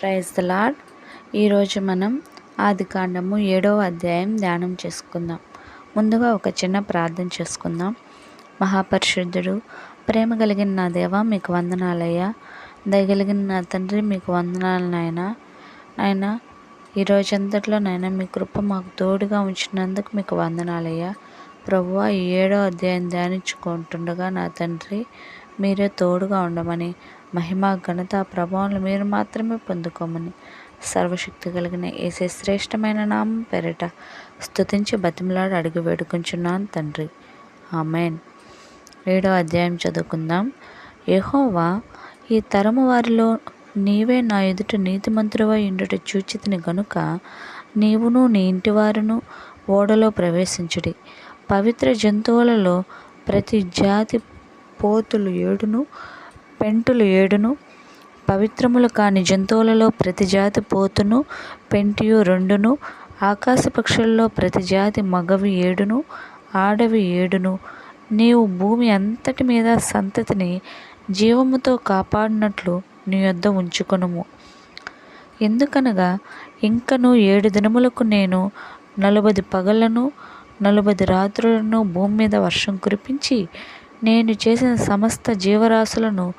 Praise the lord ఈరోజు మనం ఆదికాండము ఏడవ అధ్యాయం ధ్యానం చేసుకుందాం. ముందుగా ఒక చిన్న ప్రార్థన చేసుకుందాం. మహాపరిశుద్ధుడు ప్రేమ కలిగిన నా దేవ మీకు వందనాలయ్యా. దయగలిగిన నా తండ్రి మీకు వందనాలు నాయన. నాయన ఈ రోజంతట్లో నాయన మీ కృప మాకు తోడుగా ఉంచినందుకు మీకు వందనాలయ్యా. ప్రభువా ఈ ఏడో అధ్యాయం ధ్యానించుకుంటుండగా నా తండ్రి మీరే తోడుగా ఉండమని మహిమ ఘనత ప్రభావాలు మీరు మాత్రమే పొందుకోమని సర్వశక్తి కలిగిన ఏసే శ్రేష్టమైన నామం పెరట స్తుతించి బతిమలాడు అడిగి వేడుకుంటున్నాను తండ్రి. ఆమెన్. ఏడో అధ్యాయం చదువుకుందాం. యహోవా ఈ తరము వారిలో నీవే నా ఎదుట నీతిమంతుడవై ఇండుట చూచితిని గనుక నీవును నీ ఇంటివారును ఓడలో ప్రవేశించుడి. పవిత్ర జంతువులలో ప్రతి జాతి పోతులు ఏడును పెంటులు ఏడును పవిత్రములు కాని జంతువులలో ప్రతి జాతి పోతును పెంటియు రెండును ఆకాశ పక్షుల్లో ప్రతి జాతి మగవి ఏడును ఆడవి ఏడును. నీవు భూమి అంతటి మీద సంతతిని జీవముతో కాపాడినట్లు నీ యొద్ద ఉంచుకొనుము. ఎందుకనగా ఇంకను ఏడు దినములకు నేను నలుబది పగలను నలుబది రాత్రులను భూమి మీద వర్షం కురిపించి నేను చేసిన సమస్త జీవరాశులను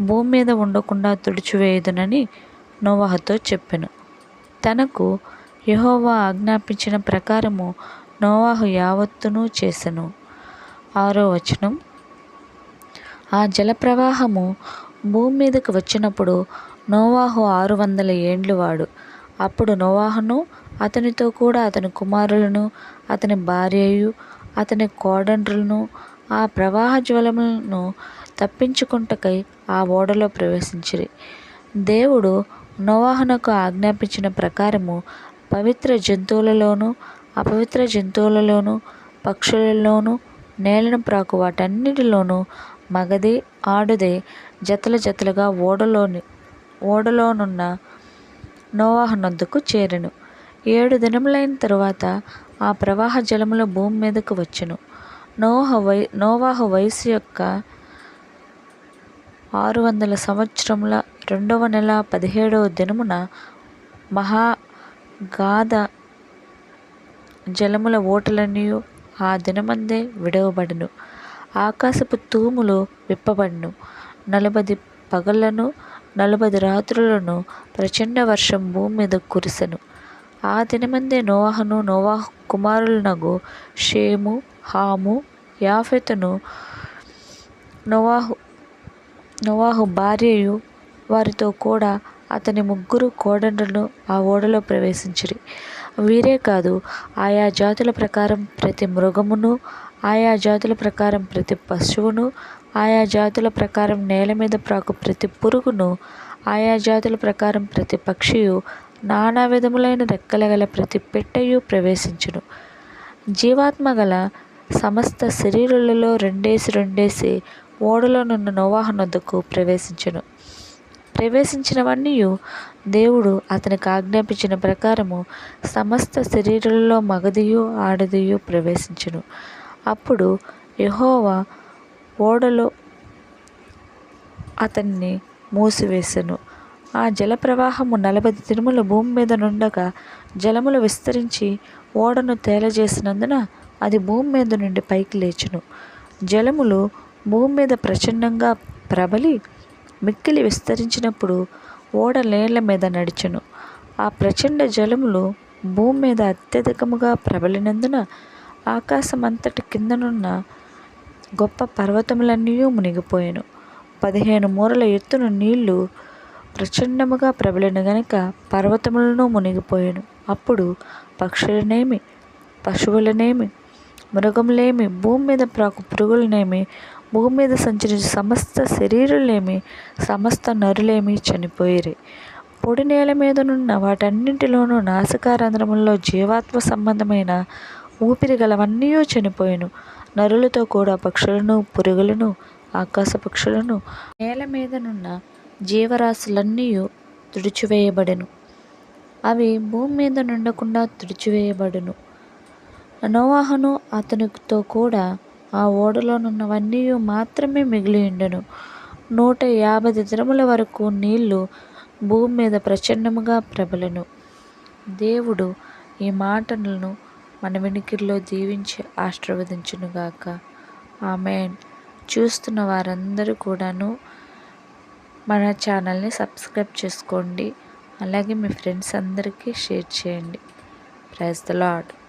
భూమి మీద ఉండకుండా తుడిచివేయుదునని నోవాహతో చెప్పెను. తనకు యహోవా ఆజ్ఞాపించిన ప్రకారము నోవాహు యావత్తును చేసెను. ఆరో వచనం. ఆ జలప్రవాహము భూమి మీదకు వచ్చినప్పుడు నోవాహు ఆరు వందల ఏండ్లు వాడు. అప్పుడు నోవాహును అతనితో కూడా అతని కుమారులను అతని భార్యయు అతని కోడండ్రులను ఆ ప్రవాహ జ్వలములను తప్పించుకుంటకై ఆ ఓడలో ప్రవేశించిరి. దేవుడు నోవాహునకు ఆజ్ఞాపించిన ప్రకారము పవిత్ర జంతువులలోనూ అపవిత్ర జంతువులలోనూ పక్షులలోనూ నేలను ప్రాకు వాటన్నిటిలోనూ మగది ఆడుదే జతల జతలుగా ఓడలోని ఓడలోనున్న నోవాహనొద్దకు చేరెను. ఏడు దినములైన తరువాత ఆ ప్రవాహ జలముల భూమి మీదకు వచ్చెను. నోహ వై నోవాహు వయసు యొక్క ఆరు వందల సంవత్సరముల రెండవ నెల పదిహేడవ దినమున మహాగాధ జలముల ఓటలన్నీ ఆ దినమందే విడవబడును. ఆకాశపు తూములు విప్పబడును. నలభై పగళ్ళను నలభై రాత్రులను ప్రచండ వర్షం భూమి మీద కురిసెను. ఆ దినమందే నోవాహను నోవాహ కుమారులనగు షేము హాము యాఫెతును నోవాహు నోవాహు భార్యయు వారితో కూడా అతని ముగ్గురు కోడండ్రులను ఆ ఓడలో ప్రవేశించిరి. వీరే కాదు ఆయా జాతుల ప్రకారం ప్రతి మృగమును ఆయా జాతుల ప్రకారం ప్రతి పశువును ఆయా జాతుల ప్రకారం నేల మీద ప్రాకు ప్రతి పురుగును ఆయా జాతుల ప్రకారం ప్రతి పక్షియు నానా విధములైన రెక్కల గల ప్రతి పెట్టయు ప్రవేశించును. జీవాత్మ గల సమస్త శరీరులలో రెండేసి రెండేసి ఓడలోనున్న నోవాహనొద్దకు ప్రవేశించను. ప్రవేశించినవన్నీ దేవుడు అతనికి ఆజ్ఞాపించిన ప్రకారము సమస్త శరీరులలో మగదియు ఆడదియు ప్రవేశించును. అప్పుడు యహోవా ఓడలో అతన్ని మూసివేసెను. ఆ జల ప్రవాహము నలభై తిరుమల భూమి మీద నుండగా జలములు విస్తరించి ఓడను తేలజేసినందున అది భూమి మీద నుండి పైకి లేచును. జలములు భూమి మీద ప్రచండంగా ప్రబలి మిక్కిలి విస్తరించినప్పుడు ఓడ నీళ్ళ మీద నడిచెను. ఆ ప్రచండ జలములు భూమి మీద అత్యధికముగా ప్రబలినందున ఆకాశమంతటి కిందనున్న గొప్ప పర్వతములన్నీ మునిగిపోయాను. పదిహేను మూరల ఎత్తున నీళ్ళు ప్రచండముగా ప్రబలిన గనుక పర్వతములను మునిగిపోయాను. అప్పుడు పక్షులనేమి పశువులనేమి మృగములేమి భూమి మీద ప్రాకు పురుగులనేమి భూమి మీద సంచరించే సమస్త శరీరులేమి సమస్త నరులేమి చనిపోయిరి. పొడి నేల మీదనున్న వాటన్నింటిలోనూ నాసికారంధ్రముల్లో జీవాత్మ సంబంధమైన ఊపిరి గలవన్నీ చనిపోయాను. నరులతో కూడా పక్షులను పురుగులను ఆకాశ పక్షులను నేల మీదనున్న జీవరాశులన్నీ తుడిచివేయబడెను. అవి భూమి మీద నుండకుండా తుడిచివేయబడును. నోవాహును అతనితో కూడా ఆ ఓడలోనున్నవన్నీ మాత్రమే మిగిలి ఉండెను నూట యాభై దినముల వరకు నీళ్ళు భూమి మీద ప్రచండముగా ప్రబలను. దేవుడు ఈ మాటలను మన వెనుకల్లో దీవించి ఆశీర్వదించునుగాక ఆమెన్. చూస్తున్న వారందరూ కూడాను మన ఛానల్ని సబ్స్క్రైబ్ చేసుకోండి. అలాగే మీ ఫ్రెండ్స్ అందరికీ షేర్ చేయండి. Praise the Lord